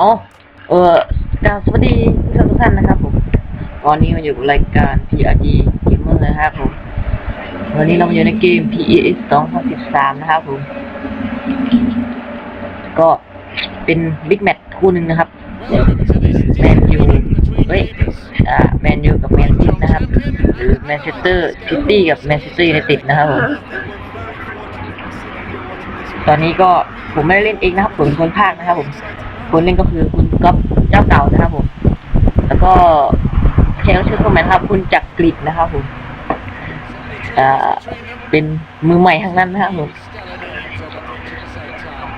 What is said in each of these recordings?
อ๋อ เออกาสวัสดีผู้ชมทุกท่านนะครับผม ตอนนี้มาอยู่รายการ PRG Gamer นะครับผม วันนี้เรามาอยู่ในเกม PES 2013 นะครับผม ก็เป็นบิ๊กแมตช์คู่หนึ่งนะครับ แมนยู เฮ้ย อ่า แมนยูกับแมนซิตนะครับ หรือแมนเชสเตอร์ซิตี้กับแมนเชสเตอร์ยูไนเต็ดนะครับผม ตอนนี้ก็ผมไม่ได้เล่นเองนะครับ ผมเป็นคนภาคนะครับผม คนเล่นก็คือคุณก๊อฟเจ้าเก่านะครับผม แล้วก็แขกรับเชิญคนใหม่ครับ คุณจักริดนะครับผมอ่าเป็นมือใหม่ทั้งนั้นนะครับผม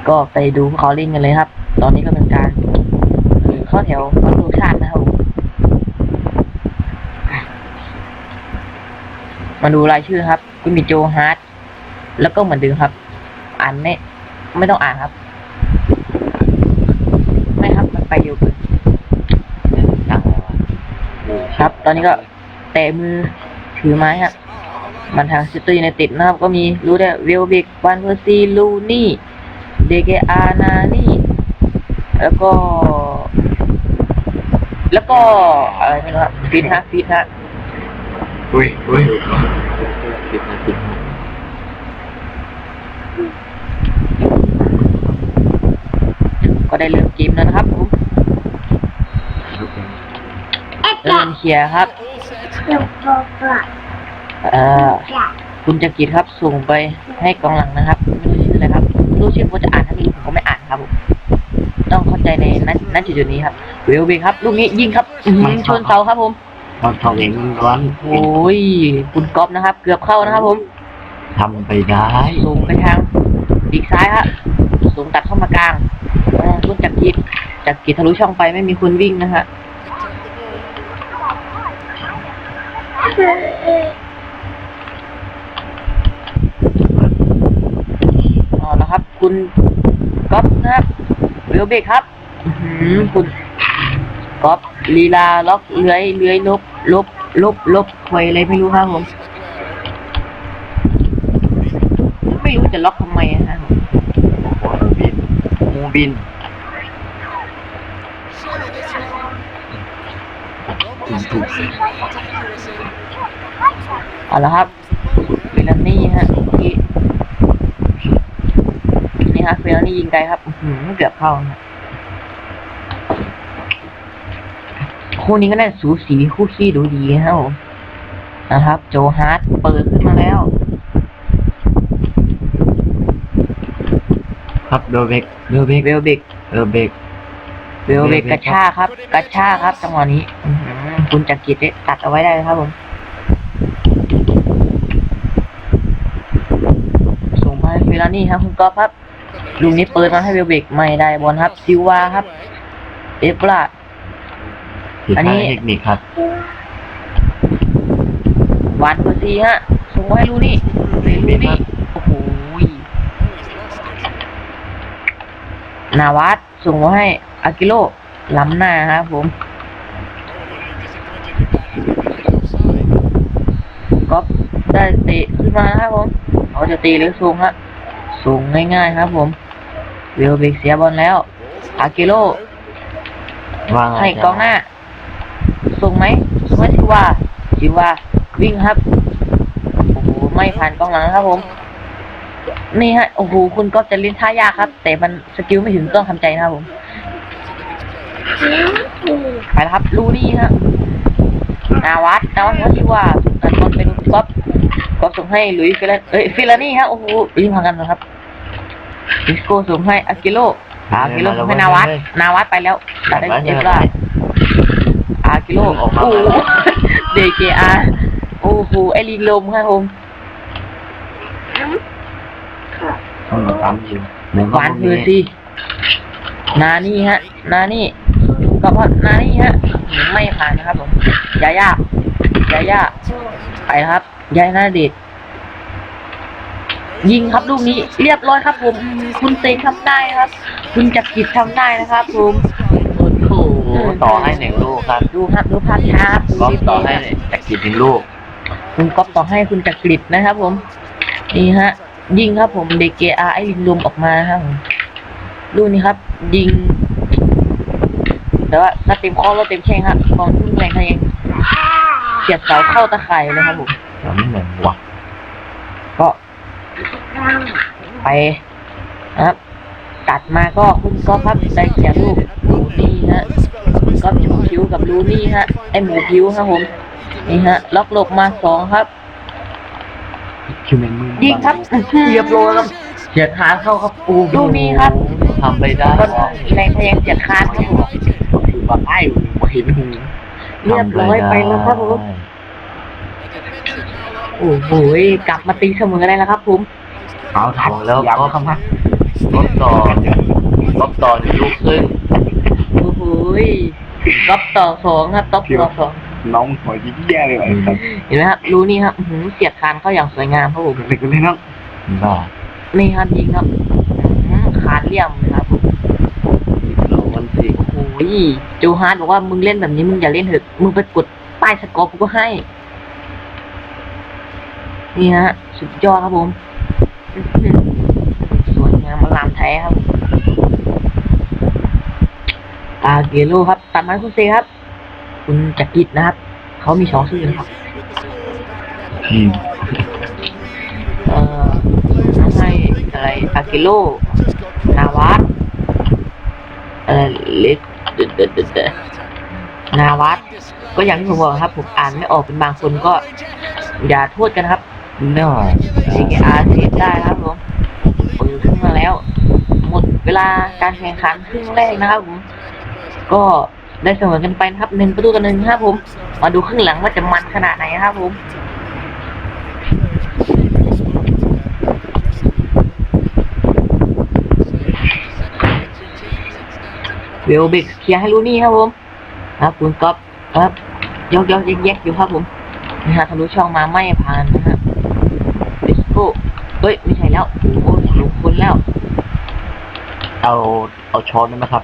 ก็ไปดูเขาเล่นกันเลยครับ ตอนนี้ก็เป็นการเข้าแถวเข้าดูชาตินะครับผมมาดูรายชื่อครับ คุณมีโจฮาร์ดแล้วก็เหมือนเดิมครับ อ่านไม่ไม่ต้องอ่านครับ ไม่ครับมันไปเร็วเกินสั่งอะไรวะครับ ตอนนี้ก็แตะมือถือไม้ครับมันทางซิตี้ในติดนะครับ ก็มีรู้ได้เวลบิกวันเพอร์ซีลูนี่เดเกอานานี่แล้วก็ แล้วก็อะไรไม่รู้ครับฟิตฮะฟิตฮะอุ้ยอุ้ยสิบนาทีก็ได้เริ่มเกมแล้วนะครับผม เริ่มเคลียร์ครับเอ่อคุณจักริดครับส่งไปให้กองหลังนะครับ ไม่รู้ชื่ออะไรครับไม่รู้ชื่อผมจะอ่านทั้งนี้ผมก็ไม่อ่านครับผมต้องเข้าใจในนั้นนั้นจุดๆนี้ครับเวลเบกครับ ลูกนี้ยิงครับอื้อหือชนเสาครับผม ตอนทองเองร้อนโอ้ย คุณก๊อฟนะครับ เกือบเข้านะครับผม ทำไปได้ส่งไปทางปีกซ้ายฮะส่งตัดเข้ามากลางอ่าคุณจักริดจักริดทะลุช่องไปไม่มีคนวิ่งนะฮะ เอาละครับ คุณก๊อฟนะครับเวลเบกครับอื้อหือคุณก๊อฟลีลาล็อกเลื้อยเลื้อยลบลบลบลบควยอะไรไม่รู้ครับผมไม่รู้จะล็อกทำไมอะฮะบินมูบินถูกสิ เอาละครับเฟลานี่ฮะเมื่อกี้นี่ฮะเฟลานี่ยิงไกลครับอื้อหือเกือบเข้านะคู่นี้ก็น่าสูสีคู่ขี้ดูดีนะครับผมนะครับ โจฮาร์ดเปิดขึ้นมาแล้ว ครับโดเบกโดเบกเวลเบกเออเบกเวลเบกกระชากครับ กระชากครับจังหวะนี้อื้อหือคุณจักริดเนี่ยตัดเอาไว้ได้เลยครับผม ส่งไปให้เฟลานี่ครับคุณก๊อฟครับลูกนี้เปิดมาให้เวลเบกไม่ได้บอลครับ ซิลวาครับ เอฟลาผิดอันพนี้ลาดเทคนิคครับวานเปอร์ซีฮะส่งมาให้ลูนี่ลูนี่โอ้โหยนาวัดส่งมาให้อากิโลล้ำหน้าครับผม ก็ได้เตะขึ้นมานะครับผมเขาจะตีหรือส่งฮะส่งง่ายๆครับผมเวลเบกเสียบอลแล้ว อากิโลว่างให้กองหน้า ส่งไหมส่งให้ชิวาชิวาวิ่งครับโอ้โหไม่ผ่านกองหลังนะครับผม นี่ฮะโอ้โหคุณก็จะเล่นท่ายากครับ แต่มันสกิลไม่ถึงต้องทำใจนะครับผมไปแล้วครับลูนี่ฮะนาวัดนาวัดเขาชื่อว่าอันบอลเป็น ก๊อฟก๊อฟส่งให้หลุยส์เฟลนเอ้ยฟิลานี่ฮะโอ้โหรีบพากันนะครับดิสโก้ส่งให้อากิโลอากิโลส่งให้นาวัดนาวัดไปแล้วตัดได้เอฟล่าอากิโลโอ้โหเดเกอาโอ้โหไอลิงลมครับผมต้องมาซ้ำอยู่เหมือนหวานเพอร์ซี่นานี่ฮะ นานี่ก็เพราะนานี่ฮะ ไม่ผ่านนะครับผมยาย่า ยาย่าไปแล้วครับยายนาเดชน์ยิงครับลูกนี้เรียบร้อยครับผมอืมคุณเตงทำได้ครับ คุณจักริดทำได้นะครับผมโอ้โหต่อให้หนึ่งลูกครับ ดูครับดูภาพช้าครับก็ต่อให้จากกินหนึ่งลูก คุณก๊อฟต่อให้คุณจักริดนะครับผม นี่ฮะ ยิงครับผมเดเกอาไอลิงลมออกมาครับผมลูกนี้ครับ ยิง แต่ว่าถ้าเต็มข้อแล้วเต็มแข้งฮะกองทุ่งแรงทะยัง เสียดเสาเข้าตะไคร่เลยครับผมเดี๋ยวไม่เหมือนว่ะก็ไปนะครับ ตัดมาก็คุณก๊อฟครับได้แก่ลูกลูนี่ฮะคุณก๊อฟหมูผิวกับลูนี่ฮะไอหมูผิวครับผมนี่ฮะ ล็อกหลบมาสองครับคิวแมนมือยิงครับเรียบร้อยครับเฉียดหาเข้าครับปูลูกนี้ครับทำไปได้ก็แรงทะยังเสียดคานครับผมคือว่าไอ้เห็นหู เรียบร้อยไปแล้วครับผมโอ้โหกลับมาตีเสมอได้แล้วครับผมเอาทันแล้วก็คำว่าลบต่อลบต่อหนึ่งลูกครึ่งโอ้โหก๊อฟต่อสองครับก๊อฟต่อสองน้องหัวยิ้มแย่เลยว่ะครับเห็นไหมครับรูนี่ครับอื้อหือเสียดคานเข้าอย่างสวยงามครับผมเด็กคนนี้น้องบ้านี่ครับยิงครับอื้อหือคานเลี่ยมเลยครับผมเราวันสิ โอ้โหโจฮาร์ดบอกว่ามึงเล่นแบบนี้มึงอย่าเล่นเถอะ มึงไปกดป้ายสกอร์กูก็ให้ นี่ฮะ สุดยอดครับผมอื้อหือสวยงามอลามแท้ครับอาเกโลครับตัดไม้คุณเซครับ คุณจักริดนะครับ เขามีสองชื่อนะครับอืมเอ่อทำให้อะไรอากิโลนาวัตเอ่อเลดเดเดเดเด นาวัตก็อย่างที่ผมบอกครับ ผมอ่านไม่ออกเป็นบางคนก็ อย่าโทษกันนะครับน่า CKR เสียได้นะครับผมเปิดขึ้นมาแล้ว หมดเวลาการแข่งขันครึ่งแรกนะครับผมก็ได้เสมอกันไปนะครับหนึ่งประตูต่อหนึ่งนะครับผม มาดูครึ่งหลังว่าจะมันขนาดไหนนะครับผม เวลบิกเคลียร์ให้ลูนี่ครับผมครับคุณก๊อฟครับยกยกแยกแยกอยู่ครับผมนะฮะทะลุช่องมาไม่ผ่านนะฮะดิสโก้เฮ้ยไม่ใช่แล้วโอ้โหลงคนแล้ว เอาเอาช้อนได้ไหมครับ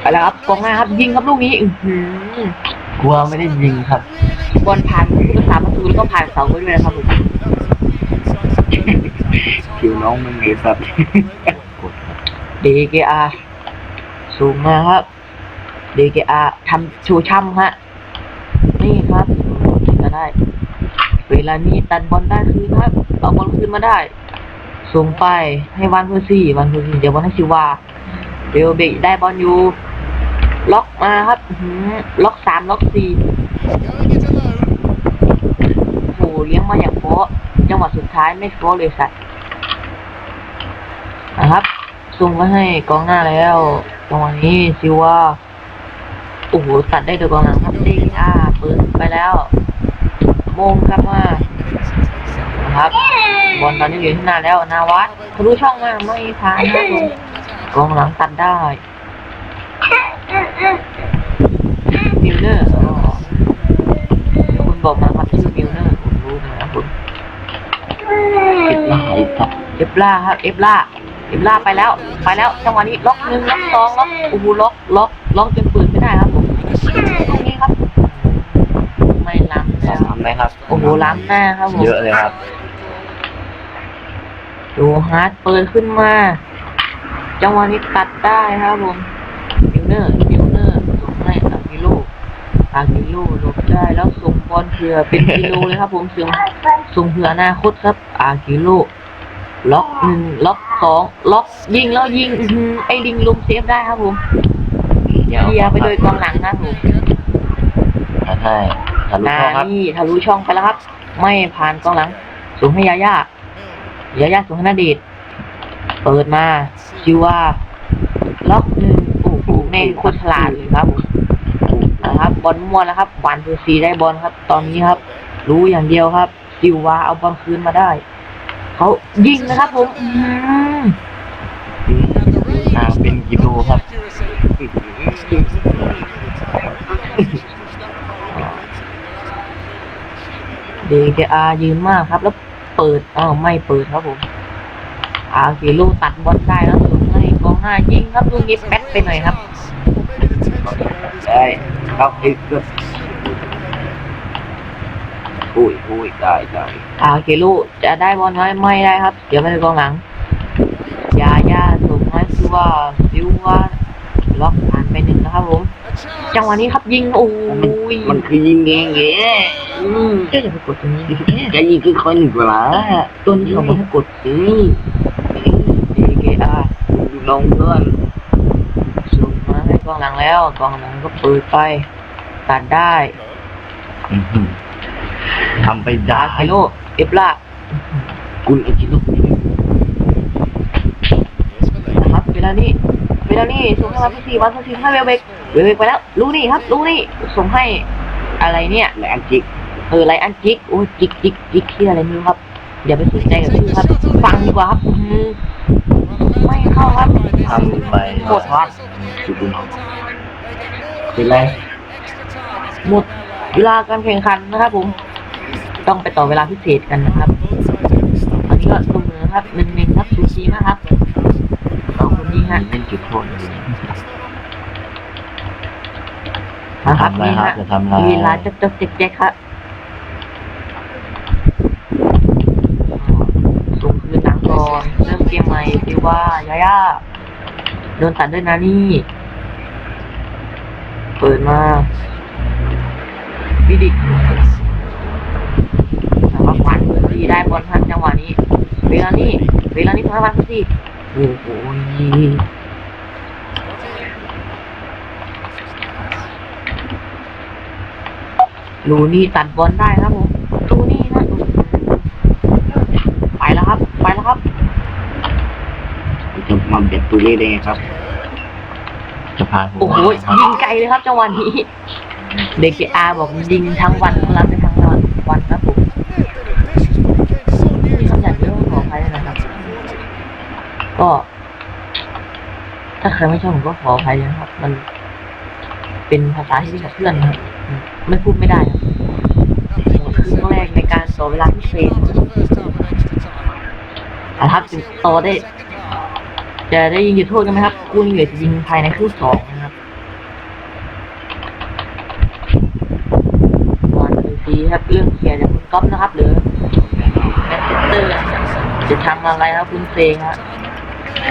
ไปแล้วครับกองหน้าครับยิงครับลูกนี้อือหือกลัวไม่ได้ยิงครับบอลผ่านผู้รักษาประตูแล้วก็ผ่านเสาไปด้วยนะครับผมคิวน้องมึงเลยสัตว์กดครับ DKR สูงมาครับ DKR ทำชูช่ำฮะ นี่ครับก็ได้ เวลานี้ตันบอลได้คืนครับ เอาบอลคืนมาได้ ส่งไปให้วันเพอร์ซี่วันเพอร์ซี่เดี๋ยวบอลให้ชิวาเบลเบกได้บอลอยู่ ล็อกมาครับล็อกสามล็อกสี่โอ้โหเลี้ยงมาอย่างเพราะจังหวะสุดท้ายไม่โฟเลยสัตว์นะครับ ส่งมาให้กองหน้าแล้วจังหวะนี้ซิวาโอ้โหตัดได้โดยกองหลังครับเด้งอ่าเปิดไปแล้วโมงครับมานะครับบอลตอนนี้อยู่ที่หน้าแล้วนาวัดทะลุช่องมาไม่ผ่านครับผมกองหลังตัดได้มิลเนอร์อ๋อคุณบอกมาครับชื่อมิลเนอร์ผมรู้นะครับผมคิดว่าหายสับเอฟล่าครับเอฟล่า เอฟล่าไปแล้ว ไปแล้วจังหวะนี้ล็อกหนึ่งล็อกสองล็อกโอ้โหล็อกล็อกล็อกจนเปิดไม่ได้ครับผมตรงนี้ครับ ไม่ล้ำแล้วทำไหมครับโอ้โหล้ำหน้าครับผมเยอะเลยครับ ดูฮาร์ดเปิดขึ้นมา จังหวะนี้ตัดได้ครับผมมิลเนอร์มิลเนอร์ส่งให้อากิโลอากิโลหลบได้แล้วส่งบอลเผื่อเป็นกิโลเลยครับ ผมส่งส่งเผื่ออนาคตครับ อากิโลล็อกหนึ่งล็อก สองล็อกยิงแล้วยิงอื้อหือไอ้ลิงลุมเซฟได้ครับผมเคลียร์ไปโดยกองหลังนะครับผมถ้าให้ทะลุนาเข้าครับนี่ทะลุช่องไปแล้วครับ ไม่ผ่านกองหลังส่งให้ยาย่ายาย่าส่งให้นาเดชน์เปิดมาชิว่าล็อกหนึ่งโอ้โหแม่งโคตรฉลาดเลยครับผม นะครับบอลมั่วแล้วครับหวานเพอร์ซีได้บอลครับ ตอนนี้ครับ รู้อย่างเดียวครับซิวาเอาบอลคืนมาได้ เขายิงนะครับผมอื้อหือห่างเป็นกิโลครับเดเกอายืนมากครับ แล้วเปิดอ้าวไม่เปิดครับผมอาเกโลตัดบอลได้แล้วส่งให้กองหน้ายิงครับลูกนี้แป๊ดไปหน่อยครับได้ครับไอ้ก็ อุ้ยอุ้ยได้ได้อาเกโลจะได้บอลไหมไม่ได้ครับ เดี๋ยวไปกองหลังยาย่าส่งให้คือว่าซิวว่าจังหวะนี้ครับยิงโอ้ยมันคือยิงแงงเงี้ยอืมเจ้าอย่าไปกดตรงนี้จะยิงคือคนหนึ่งเวลาต้นที่เขาบอกให้กดอืมเอเกอาน้องเพื่อนส่งมาให้กองหลังแล้วกองหลังก็เปิดไปตัดได้อื้อหือ ทำไปได้ดาคิโลเอฟลาคุณไอจิโร่นะครับเวลานี้เวลานี้ส่งให้มาพี่สี่มาพี่สี่ให้เวลเบกเวลเบกไปแล้วรู้นี่ครับรู้นี่ส่งให้อะไรเนี่ยแหลมจิกเออไรอันจิกโอ้ยจิกจิกจิกที่อะไรไม่รู้ครับอย่าไปสนใจกับชื่อครับ ฟังดีกว่าครับอื้อหือไม่เข้าครับทำไปหมดครับสุดน้องเป็นไรหมดเวลาการแข่งขันนะครับผม ต้องไปต่อเวลาพิเศษกันนะครับอันนี้ก็เสมอครับหนึ่งหนึ่งครับซูชิมากครับสองคนนี้ฮะเล่นจุดโทษเลยนะครับทำอะไรนี่ครับฮะจะทำอะไรเวลาจะจะเจ๊กๆครับส่งคืนหนังก่อนเริ่มเกมใหม่ซิว่ายาย่าโดนตัดด้วยนานี่เปิดมาวิดิก นะครับขวัญพื้นที่ได้บอลทันจังหวะนี้ เวลานี้ เวลานี้ทำให้วันพื้นที่โอ้โหลูนี่ตัดบอลได้ครับผมลูนี่นะไปแล้วครับ ไปแล้วครับจะมาเบ็ดตัวเล่ได้ไงครับ จะพาผมโอ้โหยิงไกลเลยครับจังหวะนี้ เด็กอาบอกยิงทั้งวันรับไปทั้งวันวันครับผมมีคำหยาบเยอะขออภัยด้วยนะครับ ก็ ถ้าใครไม่ชอบผมก็ขออภัยนะครับ มันเป็นภาษาที่กับเพื่อนนะครับไม่พูดไม่ได้ครับครึ่งแรกในการต่อเวลาพิเศษอาละครับถึงต่อได้ จะได้ยิงจุดโทษกันไหมครับคู่นี้เหลือจะยิงภายในครึ่งสองนะครับวันดีครับเรื่องเคลียร์จากคุณก๊อฟนะครับหรือแมนเชสเตอร์จะทำอะไรครับคุณเซงครับ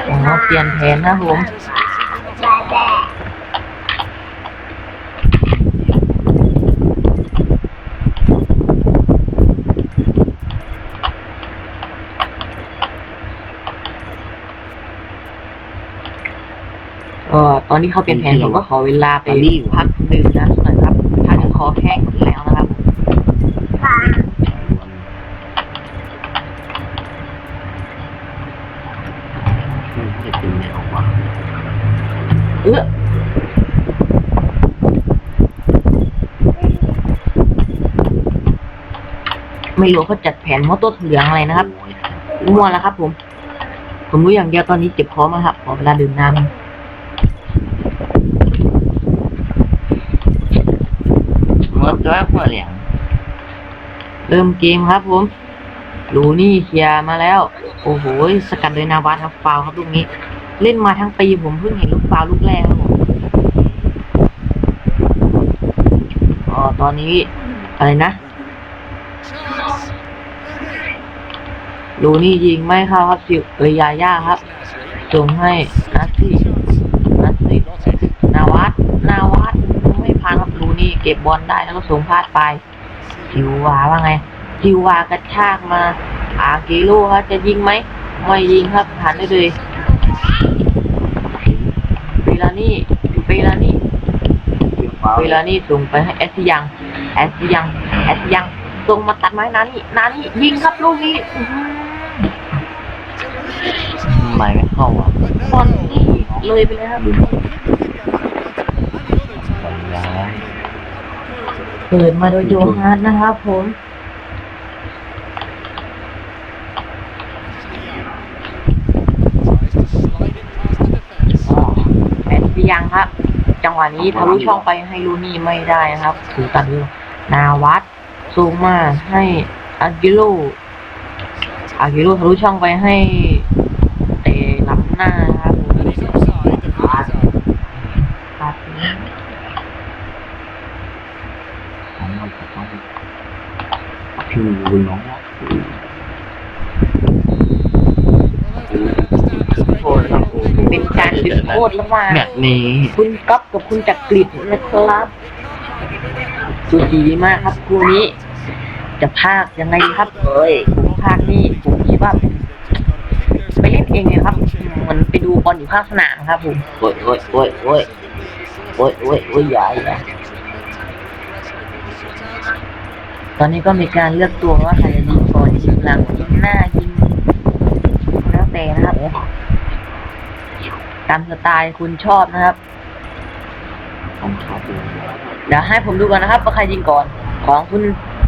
ผมว่าเปลี่ยนแผนนะครับผมก็ตอนที่เขาเปลี่ยนแผนผมก็ขอเวลาไปพักดื่มน้ำสักหน่อยครับถ้าจะคอแห้งหมดแล้วนะครับ จะเป็นแนวว่า เออ ไม่รู้เขาจัดแผนมอโต้เหลืองอะไรนะครับมั่วแล้วครับ ผม ผมรู้อย่างเดียวตอนนี้เจ็บคอมากครับ ขอเวลาดื่มน้เมื่อจ้อยหัวเหลียงำเริ่มเกมครับผมลูนี่เคลียร์มาแล้ว โอ้โห สกัดโดยนาวัตครับฟาวล์ครับลูกนี้ เล่นมาทั้งปีผมเพิ่งเห็นลูกฟาวล์ลูกแรกครับผมอ๋อตอนนี้อะไรนะ ลูนี่ยิงไม่เข้าครับสิวเอยาย่าครับส่งให้นัทซี่นัทซี่นาวัดนาวัดไม่พังครับลูนี่เก็บบอลได้แล้วก็ส่งพลาดไปจิววาว่าไงจิววากระชากมาอาเกโร่ครับจะยิงไหมไม่ยิงครับผ่านได้เลยเวลานี่เวลานี่เสียฟ้าเวลานี่ส่งไปให้แอสยังแอสยังแอสยังส่งมาตัดไม้นานี่นานี่ยิงครับลูกนี้อื ไมไม่เข้าอะบอลนี่เลยไปเลยครับย้ายเปิดมาโดยโยฮานนะครับผมแอนซิยังครับ จังหวะนี้ทะลุช่องไปให้ลูนี่ไม่ได้นะครับถูกตัดอยู่นาวัดซูมมาให้อากิโลอากิโลทะลุช่องไปให้เตะล้ำ หน้านะครับตัดนี้ของมันจะต้องพิวบุญน้องโทษครับผมเป็นการยติดเจอกันโคตรระหว่างแมตช์นี้ คุณก๊อฟกับคุณจักริดนะครับสุดดีมากครับคู่นี้ จะพากยังไงดีครับเอ้ยผมพากนี่ผมคิดว่า ไปเล่นเองเลยครับ เหมันไปดูบอลอยู่ข้างสนามครับผมโอ้ยโอ้ยโอ้ยโอ้ยโอ้ยโอ้ยโอ้ยใหญ่นะตอนนี้ก็มีการเลือกตัวว่าใครจะยิงก่อนยิงหลังยิงหน้ายิงแล้วแต่นะครับตามสไตล์คุณชอบนะครับผมชอบดูเดี๋ยวให้ผมดูก่อนนะครับว่าใครยิงก่อน ของคุณ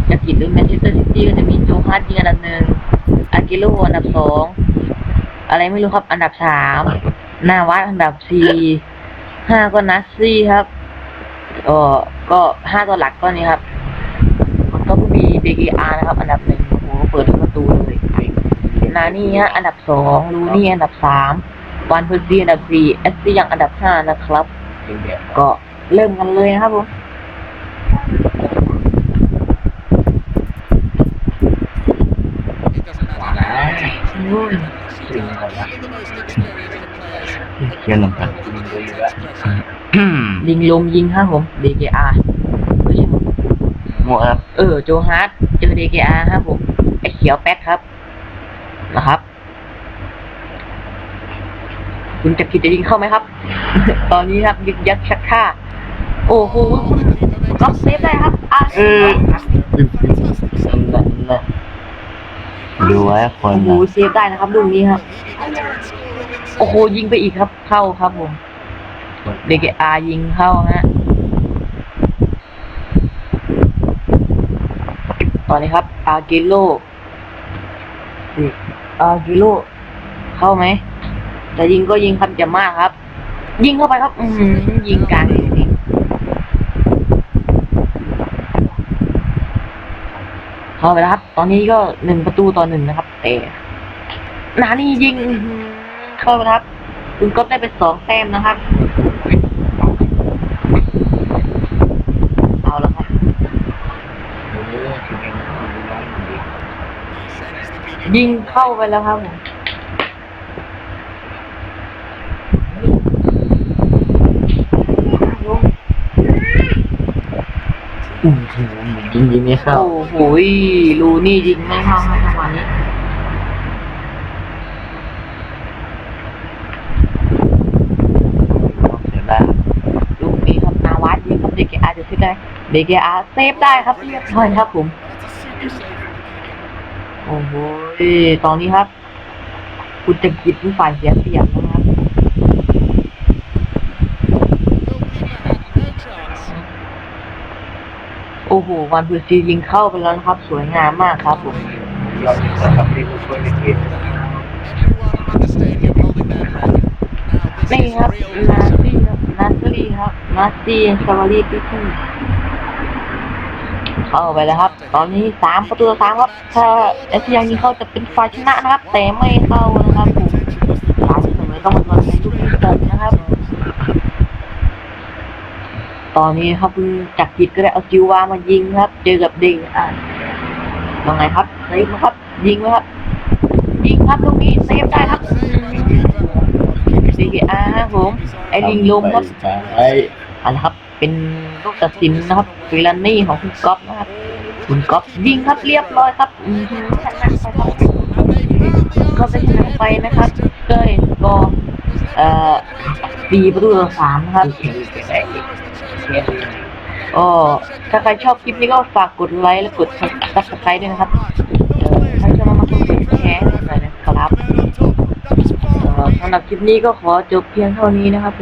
จะกินหรือแมนเชสเตอร์ซิตี้ก็จะมีโจฮาร์ดยิงอันดับหนึ่งอากิโลอันดับสอง อะไรไม่รู้ครับ อันดับสามนาวัดอันดับสี่ห้าก็นัสซี่ครับเออก็ห้าตัวหลักก็นี่ครับมันก็มีเบกีอาร์นะครับ อันดับหนึ่งโอ้โหเปิดทุกประตูเลยนานี่ฮะอันดับสองลูนี่อันดับสามวันพุซีอันดับสี่เอสซี่ยังอันดับห้านะครับเป็นแบบก็เริ่มกันเลยนะครับผม สิ่งอะไรนะเขียนลงกันยิงเยอะอืมยิงลมยิงครับผม DKR ไม่ใช่ผมหมวกครับ เออ โจฮาร์ดเจอ DKR ครับผมไอเขียวแป๊ดครับนะครับ คุณจะคิดจะยิงเข้าไหมครับ ตอนนี้ครับยึกยักชักท่า โอ้โหคุณก็เซฟได้ครับอะเออนั่นนั่นนะ ดูไว้คโอ้โหเซฟได้นะครับลูกนี้ครับ โอ้โหยิงไปอีกครับ เข้าครับผม DKR ยิงเข้าฮะ ตอนนี้ครับ อาเกโลอาเกโลเข้าไหมแต่ยิงก็ยิงครับจะมากครับ ยิงเข้าไปครับ อืยิงกลางจริงๆ เข้าไปแล้วครับ ตอนนี้ก็หนึ่งประตูต่อหนึ่งนะครับ แต่นานี่ยิงเข้าไปครับ คุณก็ได้ไปสองแต้มนะครับ เอาแล้วครับ ยิงเข้าไปแล้วครับผม ยิงยิงไม่เข้า โอ้โหลูนี่ยิงไม่เข้าครับจังหวะนี้เสียได้ลูกนี้ครับนาวัดยิงครับเดกอาจะขึ้นได้เดกอาเซฟได้ครับเรียบร้อยครับผมโอ้โหตอนนี้ครับ คุณจะกิดเป็นฝ่ายเสียเปรียบนะครับ โอ้โหวันพูซียิงเข้าไปแล้วนะครับ สวยงามมากครับผมเราจะทำให้ผู้ช่วยในเกมนี่ครับนาซี่ครับนาซี่ครับนาซี่ชาวารีพิธีเข้าไปแล้วครับ ตอนนี้สามประตูสามครับ ถ้าเอสยังยิงเข้าจะเป็นฝ่ายชนะนะครับ แต่ไม่เข้านะครับผมสามเสมอต้องมาทวนในลูกที่ตกนะครับ ตอนนี้ครับคุณจักรจิตก็ได้เอาจิววามายิงครับ เจอกับเด็กอ่ายังไงครับเซฟนะครับ ยิงไหมครับ ยิงครับลูกนี้เซฟได้ครับ DKR ครับผม ไอ้ลิงลมครับไอ้เอันครับเป็นลูกตัดสินนะครับฟิลานี่ของคุณก๊อฟนะครับ คุณก๊อฟยิงครับเรียบร้อยครับอือหือชนะไปครับก็ได้ชนะไปนะครับเกยก็เอ่อสี่ประตูต่อสามนะครับ ก็ถ้าใครชอบคลิปนี้ก็ฝากกดไลค์และกดซับสไครต์ด้วยนะครับเออถ้าชอบมากๆกดแชร์หน่อยนะครับสำหรับคลิปนี้ก็ขอจบเพียงเท่านี้นะครับผม